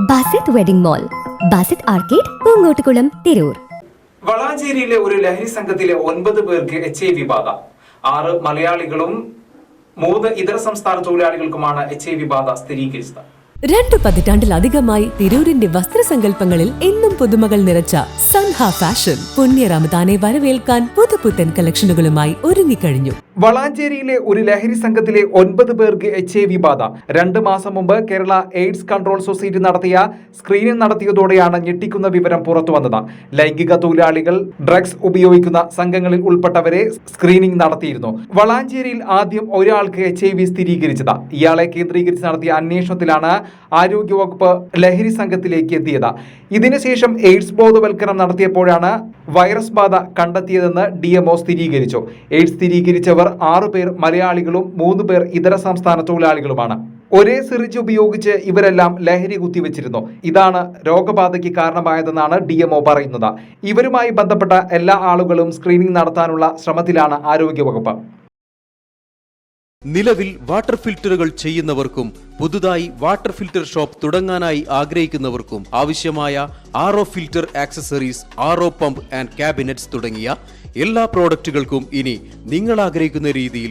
Basith wedding mall Basith arcade Poonkottukulam Tirur. വളാഞ്ചേരിയിലെ ഒരു ലഹരി സംഘത്തിലെ ഒൻപത് പേർക്ക് എച്ച് ഐ വി ബാധ. ആറ് മലയാളികളും മൂന്ന് ഇതര സംസ്ഥാന തൊഴിലാളികൾക്കുമാണ് എച്ച് ഐ വി ബാധ സ്ഥിരീകരിച്ചത്. രണ്ടു പതിറ്റാണ്ടിലധികമായി തിരൂരിന്റെ വസ്ത്രസങ്കല്പങ്ങളിൽ എന്നും പുതുമകൾ നിറച്ച സൻഹ ഫാഷൻ പുണ്യ റമദാനെ വരവേൽക്കാൻ പുതുപുത്തൻ കളക്ഷനുകളുമായി ഒരുങ്ങിക്കഴിഞ്ഞു. വളാഞ്ചേരിയിലെ ഒരു ലഹരി സംഘത്തിലെ ഒൻപത് പേർക്ക് എച്ച് ഐ വി ബാധ. രണ്ട് മാസം മുമ്പ് കേരള എയ്ഡ്സ് കൺട്രോൾ സൊസൈറ്റി നടത്തിയ സ്ക്രീനിംഗ് നടത്തിയതോടെയാണ് ഞെട്ടിക്കുന്ന വിവരം പുറത്തു വന്നത്. ലൈംഗിക തൊഴിലാളികൾ ഡ്രഗ്സ് ഉപയോഗിക്കുന്ന സംഘങ്ങളിൽ ഉൾപ്പെട്ടവരെ സ്ക്രീനിംഗ് നടത്തിയിരുന്നു. വളാഞ്ചേരിയിൽ ആദ്യം ഒരാൾക്ക് എച്ച് ഐ വി സ്ഥിരീകരിച്ചത്. ഇയാളെ കേന്ദ്രീകരിച്ച് നടത്തിയ അന്വേഷണത്തിലാണ് ആരോഗ്യവകുപ്പ് ലഹരി സംഘത്തിലേക്ക് എത്തിയത്. ഇതിനുശേഷം എയ്ഡ്സ് ബോധവൽക്കരണം നടത്തിയപ്പോഴാണ് വൈറസ് ബാധ കണ്ടെത്തിയതെന്ന് ഡി സ്ഥിരീകരിച്ചു. എയ്ഡ്സ് സ്ഥിരീകരിച്ചവർ ആറു പേർ മലയാളികളും മൂന്ന് പേർ ഇതര സംസ്ഥാന തൊഴിലാളികളുമാണ്. ഒരേ സിറിഞ്ച് ഉപയോഗിച്ച് ഇവരെല്ലാം ലഹരി കുത്തിവെച്ചിരുന്നു. ഇതാണ് രോഗബാധയ്ക്ക് കാരണമായതെന്നാണ് ഡി എംഒ പറയുന്നത്. ഇവരുമായി ബന്ധപ്പെട്ട എല്ലാ ആളുകളും സ്ക്രീനിംഗ് നടത്താനുള്ള ശ്രമത്തിലാണ് ആരോഗ്യവകുപ്പ്. നിലവിൽ വാട്ടർ ഫിൽറ്ററുകൾ ചെയ്യുന്നവർക്കും പുതുതായി വാട്ടർ ഫിൽറ്റർ ഷോപ്പ് തുടങ്ങാനായി ആഗ്രഹിക്കുന്നവർക്കും ആവശ്യമായ R O filter accessories R O pump and cabinets തുടങ്ങിയ എല്ലാ പ്രോഡക്റ്റുകൾക്കും ഇനി നിങ്ങൾ ആഗ്രഹിക്കുന്ന രീതിയിൽ